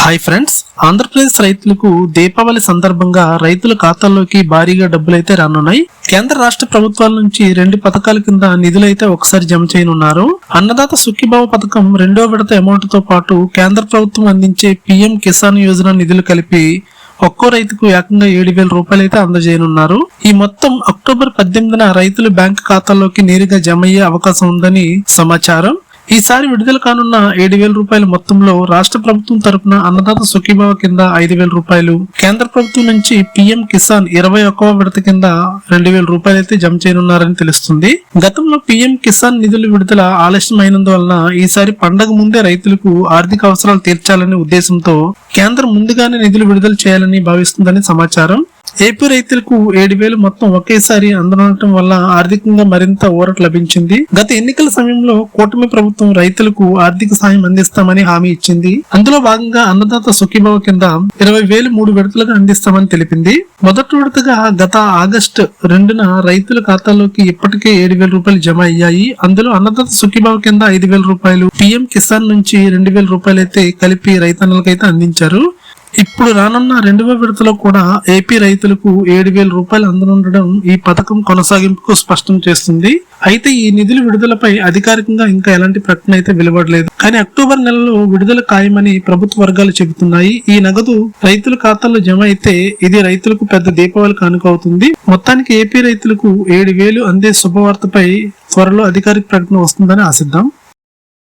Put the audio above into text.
Hi friends Andhra Pradesh రైతులకు దీపావళి సందర్భంగా రైతుల ఖాతాల్లోకి భారీగా డబ్బులైతే రానున్నాయి. కేంద్ర రాష్ట్ర ప్రభుత్వాల నుంచి రెండు పథకాల కింద నిధులైతే ఒకసారి జమ చేయనున్నారు. అన్నదాత సుఖీభావ పథకం రెండో విడత అమౌంట్తో పాటు కేంద్ర ప్రభుత్వం అందించే పీఎం కిసాన్ యోజన నిధులు కలిపి ఒక్కో రైతుకు ఏకంగా ఏడు వేల రూపాయలు అయితే అందజేయనున్నారు. ఈ మొత్తం అక్టోబర్ పద్దెనిమిదిన రైతుల బ్యాంక్ ఖాతాల్లోకి నేరుగా జమ అయ్యే అవకాశం ఉందని సమాచారం. ఈసారి విడుదల కానున్న ఏడు వేల రూపాయల మొత్తంలో రాష్ట్ర ప్రభుత్వం తరపున అన్నదాత సుఖీభావ కింద ఐదు వేల రూపాయలు కేంద్ర ప్రభుత్వం నుంచి పీఎం కిసాన్ ఇరవై ఒక్కవ విడత కింద రెండు వేల రూపాయలు అయితే జమ చేయనున్నారని తెలుస్తుంది. గతంలో పీఎం కిసాన్ నిధుల విడుదల ఆలస్యం ఈసారి పండగ ముందే రైతులకు ఆర్థిక అవసరాలు తీర్చాలనే ఉద్దేశంతో కేంద్రం ముందుగానే నిధులు విడుదల చేయాలని భావిస్తుందని సమాచారం. ఏపీ రైతులకు ఏడు వేలు మొత్తం ఒకేసారి అందనుండటం వల్ల ఆర్థికంగా మరింత ఊరట లభించింది. గత ఎన్నికల సమయంలో కూటమి ప్రభుత్వం రైతులకు ఆర్థిక సాయం అందిస్తామని హామీ ఇచ్చింది. అందులో భాగంగా అన్నదాత సుఖీభావ కింద ఇరవై వేలు మూడు విడతలుగా అందిస్తామని తెలిపింది. మొదటి విడతగా గత ఆగస్టు రెండున రైతుల ఖాతాలోకి ఇప్పటికే ఏడు వేల రూపాయలు జమ అయ్యాయి. అందులో అన్నదాత సుఖీభావ కింద ఐదు వేల రూపాయలు పిఎం కిసాన్ నుంచి రెండు వేల రూపాయలు అయితే కలిపి రైతన్నలకైతే అందించారు. ఇప్పుడు రానున్న రెండవ విడతలో కూడా ఏపీ రైతులకు ఏడు వేల రూపాయలు అందనుండడం ఈ పథకం కొనసాగింపుకు స్పష్టం చేస్తుంది. అయితే ఈ నిధుల విడుదలపై అధికారికంగా ఇంకా ఎలాంటి ప్రకటన అయితే వెలువడలేదు. కానీ అక్టోబర్ నెలలో విడుదల ఖాయమని ప్రభుత్వ వర్గాలు చెబుతున్నాయి. ఈ నగదు రైతుల ఖాతాల్లో జమ అయితే ఇది రైతులకు పెద్ద దీపావళి కానుక అవుతుంది. మొత్తానికి ఏపీ రైతులకు ఏడు వేలు అందే శుభవార్తపై త్వరలో అధికారిక ప్రకటన వస్తుందని ఆశిద్దాం.